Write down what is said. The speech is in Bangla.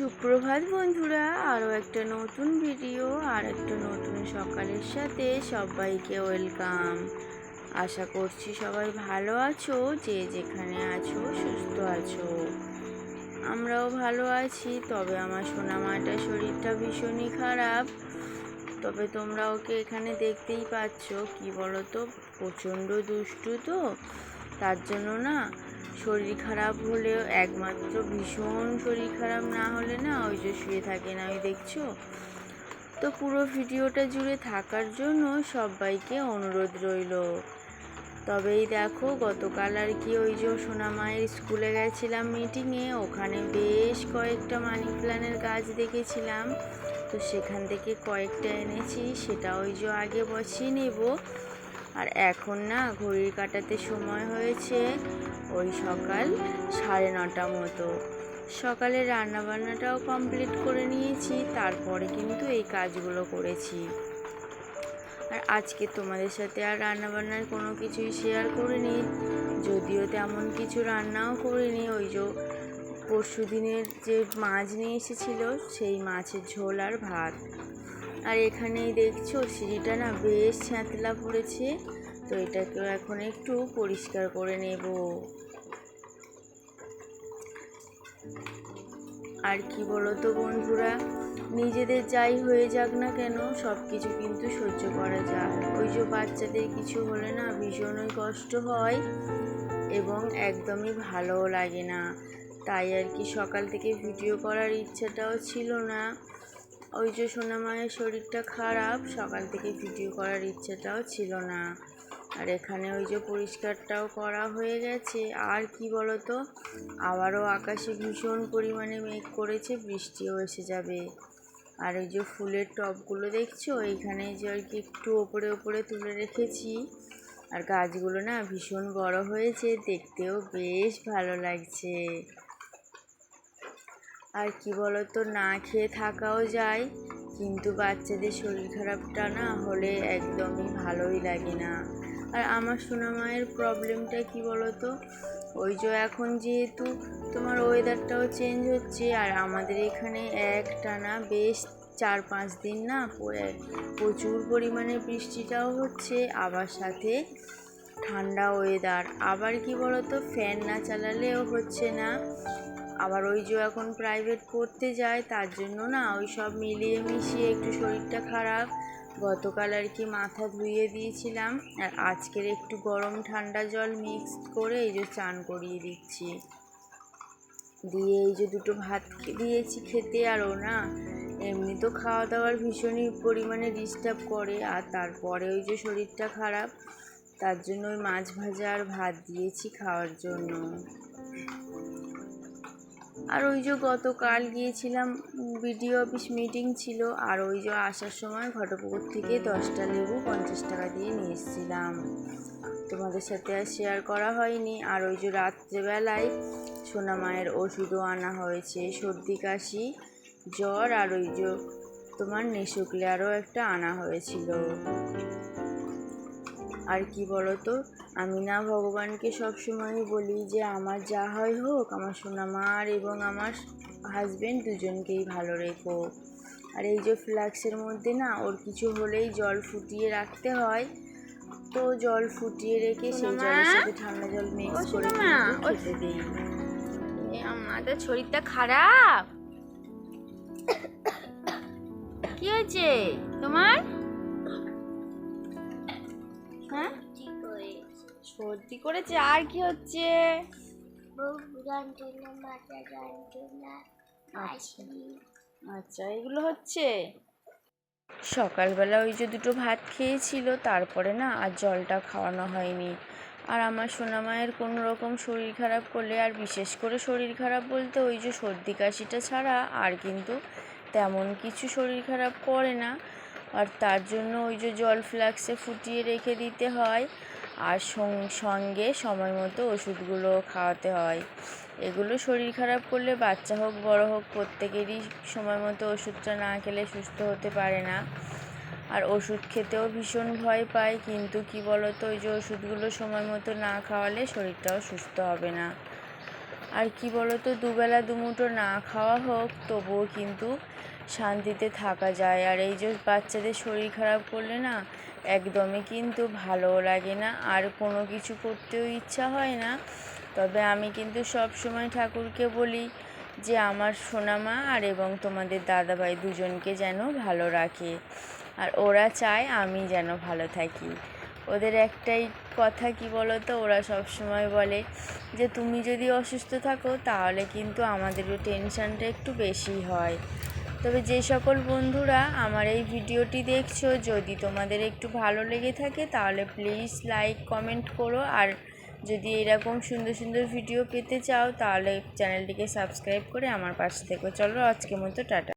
সুপ্রভাত বন্ধুরা আরও একটা নতুন ভিডিও আর একটা নতুন সকালের সাথে সবাইকে ওয়েলকাম আশা করছি সবাই ভালো আছো, যে যেখানে আছো, সুস্থ আছো। আমরাও ভালো আছি, তবে আমার সোনামাটার শরীরটা ভীষণই খারাপ। তবে তোমরা ওকে এখানে দেখতেই পাচ্ছ, কি বলো তো প্রচণ্ড দুষ্টু তো, তার জন্য না শরীর খারাপ হলেও একমাত্র ভীষণ শরীর খারাপ না হলে না ওই যে শুয়ে থাকে না, ওই দেখছ? তো পুরো ভিডিওটা জুড়ে থাকার জন্য সবাইকে অনুরোধ রইল। তবেই দেখো, গতকাল আর কি ওই যে সোনামায়ের স্কুলে গেছিলাম মিটিংয়ে, ওখানে বেশ কয়েকটা মানি প্ল্যানের গাছ দেখেছিলাম। তো সেখান থেকে কয়েকটা এনেছি, সেটা ওই যে আগে বসিয়ে নেব। আর এখন না ঘড়ির কাটাতে সময় হয়েছে ওই সকাল সাড়ে নটা মতো। সকালে রান্নাবান্নাটাও কমপ্লিট করে নিয়েছি, তারপরে কিন্তু এই কাজগুলো করেছি। আর আজকে তোমাদের সাথে আর রান্নাবান্নার কোনো কিছুই শেয়ার করিনি, যদিও তেমন কিছু রান্নাও করিনি। ওই যে পরশু দিনের যে মাছ নিয়ে এসেছিল, সেই মাছের ঝোল আর ভাত। আর এখানেই দেখছ সিঁড়িটা না বেশ ছ্যাঁতলা পড়েছে, তো এটাকেও এখন একটু পরিষ্কার করে নেব। আর কি বলো তো বন্ধুরা, নিজেদের যাই হয়ে যাক না কেন সব কিছু কিন্তু সহ্য করা যায় ওই যে বাচ্চাদের কিছু হলে না ভীষণই কষ্ট হয় এবং একদমই ভালোও লাগে না। তাই আর কি সকাল থেকে ভিডিও করার ইচ্ছাটাও ছিল না। ওই যে সোনামায়ের শরীরটা খারাপ, সকাল থেকে ভিডিও করার ইচ্ছাটাও ছিল না। আর এখানে ওই যে পরিষ্কারটাও করা হয়ে গেছে। আর কি বলতো, আবারও আকাশে ভীষণ পরিমাণে মেঘ করেছে, বৃষ্টিও এসে যাবে। আর ওই যে ফুলের টবগুলো দেখছ এইখানে যে আর কি একটু ওপরে ওপরে তুলে রেখেছি। আর গাছগুলো না ভীষণ বড় হয়েছে, দেখতেও বেশ ভালো লাগছে। আর কি বলতো, না খেয়ে থাকাও যায়, কিন্তু বাচ্চাদের শরীর খারাপটা না হলে একদমই ভালোই লাগে না। আর আমার সোনামায়ের প্রবলেমটা কি বলতো, ওই যে এখন যেহেতু তোমার ওয়েদারটাও চেঞ্জ হচ্ছে, আর আমাদের এখানে এক টানা বেশ চার পাঁচ দিন না প্রচুর পরিমাণে বৃষ্টিটাও হচ্ছে, আবার সাথে ঠান্ডা ওয়েদার আবার কি বলতো ফ্যান না চালালেও হচ্ছে না। আবার ওই যে এখন প্রাইভেট পড়তে যায়, তার জন্য না ওই সব মিলিয়ে মিশিয়ে একটু শরীরটা খারাপ। গতকাল আর কি মাথা ধুয়ে দিয়েছিলাম, আর আজকের একটু গরম ঠান্ডা জল মিক্স করে এই যে চান করিয়ে দিচ্ছি। দিয়ে এই যে দুটো ভাত দিয়েছি খেতে আরও না এমনি তো খাওয়া দাওয়ার ভীষণই পরিমাণে ডিস্টার্ব করে, আর তারপরে ওই যে শরীরটা খারাপ, তার জন্য ওই মাছ ভাজা আর ভাত দিয়েছি খাওয়ার জন্য। আর ওই যে গতকাল গিয়েছিলাম বিডিও অফিস মিটিং ছিল, আর ওই যে আসার সময় ঘটপুকুর থেকে দশটা লেবু পঞ্চাশ টাকা দিয়ে নিয়ে এসেছিলাম। তোমাদের সাথে আর শেয়ার করা হয়নি। আর ওই যে রাত্রেবেলায় সোনা মায়ের ওষুধও আনা হয়েছে, সর্দি, কাশি, জ্বর, আর ওই যে তোমার নেশুকলেয়ারও একটা আনা হয়েছিল। আর কি বলতো? আমি না ভগবানকে সবসময়ই বলি যে আমার যা হয় হোক আমার সোনামার এবং আমার হাজবেন্ড দুজনকেই ভালো রেখো। আর এই যে ফ্লাক্সের মধ্যে না ওর কিছু হলেই জল ফুটিয়ে রাখতে হয়। তো জল ফুটিয়ে রেখে সেই জলের সাথে ঠান্ডা জল মিক্স করে খেতে দিই। আমাদের শরীরটা খারাপ। কি হয়েছে? তোমার? হ্যাঁ? সর্দি করেছে। আর কি হচ্ছে? আচ্ছা। আচ্ছা এগুলো হচ্ছে? সকালবেলা ওই যে দুটো ভাত খেয়েছিল তারপরে না আর জলটা খাওয়ানো হয়নি। আর আমার সোনামায়ের কোনো রকম শরীর খারাপ করলে আর বিশেষ করে শরীর খারাপ বলতে ওই যে সর্দি কাশিটা ছাড়া আর কিন্তু তেমন কিছু শরীর খারাপ করে না। আর তার জন্য ওই যে জল ফ্লাক্সে ফুটিয়ে রেখে দিতে হয় আর সঙ্গে সময় মতো ওষুধগুলো খাওয়াতে হয়। এগুলো শরীর খারাপ করলে বাচ্চা হোক, বড় হোক, প্রত্যেকেরই সময় মতো ওষুধটা না খেলে সুস্থ হতে পারে না। আর ওষুধ খেতেও ভীষণ ভয় পায়, কিন্তু কি বলতো, ওই যে ওষুধগুলো সময় মতো না খাওয়ালে শরীরটাও সুস্থ হবে না। আর কি বলো তো দুবেলা দুমুঠো না খাওয়া হোক, তবুও কিন্তু শান্তিতে থাকা যায়। আর এই যে বাচ্চাদের শরীর খারাপ করলে না, একদমই কিন্তু ভালোও লাগে না। আর কোনো কিছু করতেও ইচ্ছা হয় না। তবে আমি কিন্তু সব সময় ঠাকুরকে বলি যে, আমার সোনামা আর এবং তোমাদের দাদাভাই দুজনকে যেন ভালো রাখে। আর ওরা চায় আমি যেন ভালো থাকি। ওদের একটাই কথা কি বলো তো ওরা সব সময় বলে যে, তুমি যদি অসুস্থ থাকো, তাহলে কিন্তু আমাদেরও টেনশানটা একটু বেশি হয়। তবে যে সকল বন্ধুরা আমার এই ভিডিওটি দেখছ, যদি তোমাদের একটু ভালো লেগে থাকে, তাহলে প্লিজ লাইক কমেন্ট করো। আর যদি এরকম সুন্দর সুন্দর ভিডিও পেতে চাও, তাহলে চ্যানেলটিকে সাবস্ক্রাইব করে আমার পাশে থেকো। চলো আজকের মতো, টাটা।